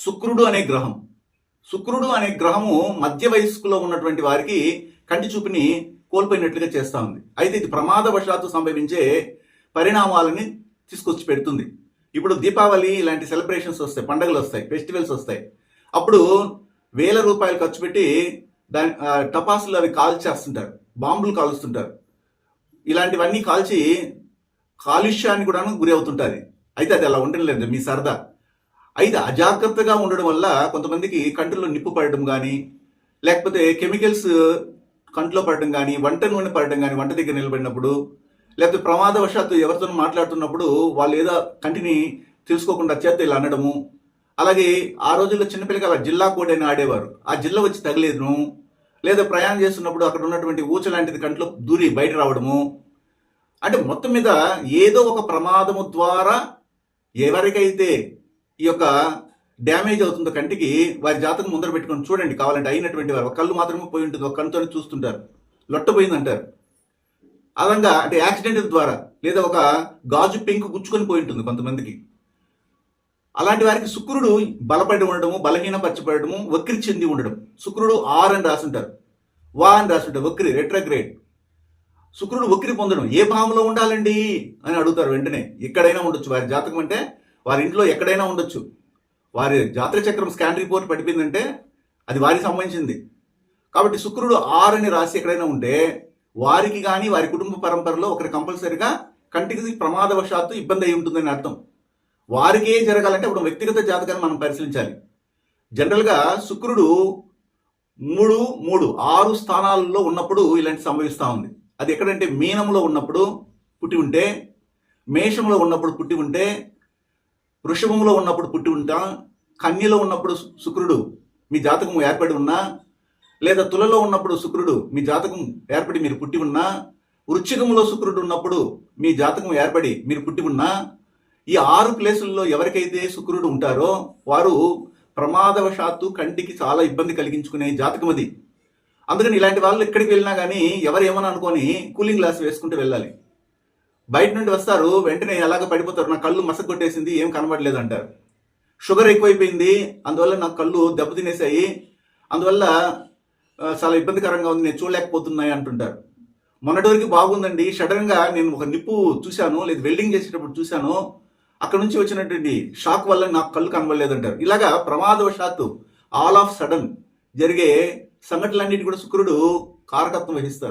శుక్రుడు అనే గ్రహం. శుక్రుడు అనే గ్రహము మధ్య వయస్కులో ఉన్నటువంటి వారికి కంటి చూపుని కోల్పోయినట్లుగా చేస్తూ ఉంది. అయితే ఇది ప్రమాదవశాత్తు సంభవించే పరిణామాలని తీసుకొచ్చి పెడుతుంది. ఇప్పుడు దీపావళి ఇలాంటి సెలబ్రేషన్స్ వస్తాయి పండుగలు వస్తాయి ఫెస్టివల్స్ వస్తాయి. అప్పుడు వేల రూపాయలు ఖర్చు పెట్టి దాని టపాసులు అవి కాల్చేస్తుంటారు బాంబులు కాలుస్తుంటారు. ఇలాంటివన్నీ కాల్చి కాలుష్యానికి కూడా గురి అవుతుంటుంది. అయితే అది అలా ఉండడం లేదు మీ సరదా. అయితే అజాగ్రత్తగా ఉండడం వల్ల కొంతమందికి కంటిలో నిప్పు పడడం కానీ లేకపోతే కెమికల్స్ కంట్లో పడడం కానీ వంట నూనె పడడం కానీ వంట దగ్గర నిలబడినప్పుడు లేకపోతే ప్రమాదవశాత్తు ఎవరితో మాట్లాడుతున్నప్పుడు వాళ్ళు ఏదో కంటిని తెలుసుకోకుండా చేత ఇలా అనడము అలాగే ఆ రోజుల్లో చిన్నపిల్లకి అలా జిల్లా కోడ్ అని ఆడేవారు. ఆ జిల్లా వచ్చి తగలేదును లేదా ప్రయాణం చేస్తున్నప్పుడు అక్కడ ఉన్నటువంటి ఊచ లాంటిది కంట్లో దూరి బయట రావడము. అంటే మొత్తం మీద ఏదో ఒక ప్రమాదము ద్వారా ఎవరికైతే ఈ యొక్క డ్యామేజ్ అవుతుందో కంటికి వారి జాతకం ముందర పెట్టుకొని చూడండి కావాలంటే అయినటువంటి వారు. ఒక కళ్ళు మాత్రమే పోయి ఉంటుంది ఒక కళ్ళుతోనే చూస్తుంటారు. లొట్టపోయింది అంటారు అదంగా అంటే యాక్సిడెంట్ ద్వారా లేదా ఒక గాజు పెంకు గుచ్చుకొని పోయి ఉంటుంది కొంతమందికి. అలాంటి వారికి శుక్రుడు బలపడి ఉండడము బలహీనపరచబడము వక్రి చెంది ఉండడం. శుక్రుడు ఆర్ అని రాసుంటారు. వా అని రాసుంటారు వక్రి రెట్రగ్రేడ్ శుక్రుడు వక్రి పొందడం. ఏ భావంలో ఉండాలండి? అని అడుగుతారు వెంటనే. ఎక్కడైనా ఉండొచ్చు. వారి జాతకం అంటే వారి ఇంట్లో ఎక్కడైనా ఉండొచ్చు. వారి జాతర చక్రం స్కాన్ రిపోర్ట్ పడిపోయిందంటే అది వారికి సంబంధించింది. కాబట్టి శుక్రుడు ఆరు అని రాసి ఎక్కడైనా ఉంటే వారికి కానీ వారి కుటుంబ పరంపరలో ఒకరి కంపల్సరిగా కంటికి ప్రమాదవశాత్తు ఇబ్బంది అయి ఉంటుందని అర్థం. వారికి ఏం జరగాలంటే ఇప్పుడు వ్యక్తిగత జాతకాన్ని మనం పరిశీలించాలి. జనరల్గా శుక్రుడు మూడు మూడు ఆరు స్థానాల్లో ఉన్నప్పుడు ఇలాంటి సంభవిస్తూ ఉంది. అది ఎక్కడంటే మీనంలో ఉన్నప్పుడు పుట్టి ఉంటే మేషంలో ఉన్నప్పుడు పుట్టి ఉంటే వృషభంలో ఉన్నప్పుడు పుట్టి ఉంటాం కన్యలో ఉన్నప్పుడు శుక్రుడు మీ జాతకం ఏర్పడి ఉన్నా లేదా తులలో ఉన్నప్పుడు శుక్రుడు మీ జాతకం ఏర్పడి మీరు పుట్టి ఉన్నా వృచ్చికంలో శుక్రుడు ఉన్నప్పుడు మీ జాతకం ఏర్పడి మీరు పుట్టి ఉన్నా ఈ ఆరు ప్లేసుల్లో ఎవరికైతే శుక్రుడు ఉంటారో వారు ప్రమాదవశాత్తు కంటికి చాలా ఇబ్బంది కలిగించుకునే జాతకం అది. అందుకని ఇలాంటి వాళ్ళు ఎక్కడికి వెళ్ళినా కానీ ఎవరు ఏమని అనుకొని కూలింగ్ గ్లాస్ వేసుకుంటూ వెళ్ళాలి. బయట నుండి వస్తారు వెంటనే ఎలాగో పడిపోతారు నా కళ్ళు మసక కొట్టేసింది ఏం కనబడలేదు అంటారు. షుగర్ ఎక్కువైపోయింది అందువల్ల నా కళ్ళు దెబ్బతినేసాయి అందువల్ల చాలా ఇబ్బందికరంగా ఉంది నేను చూడలేకపోతున్నాయి అంటుంటారు. మొన్నటి వరకు బాగుందండి సడన్గా నేను ఒక నిప్పు చూశాను లేదు వెల్డింగ్ చేసేటప్పుడు చూశాను అక్కడ నుంచి వచ్చినటువంటి షాక్ వల్ల నాకు కళ్ళు కనబడలేదంటారు ఇలాగా ప్రమాదవశాత్తు ఆల్ ఆఫ్ సడన్ జరిగే సంఘటనలన్నిటి కూడా శుక్రుడు కారకత్వం వహిస్తారు.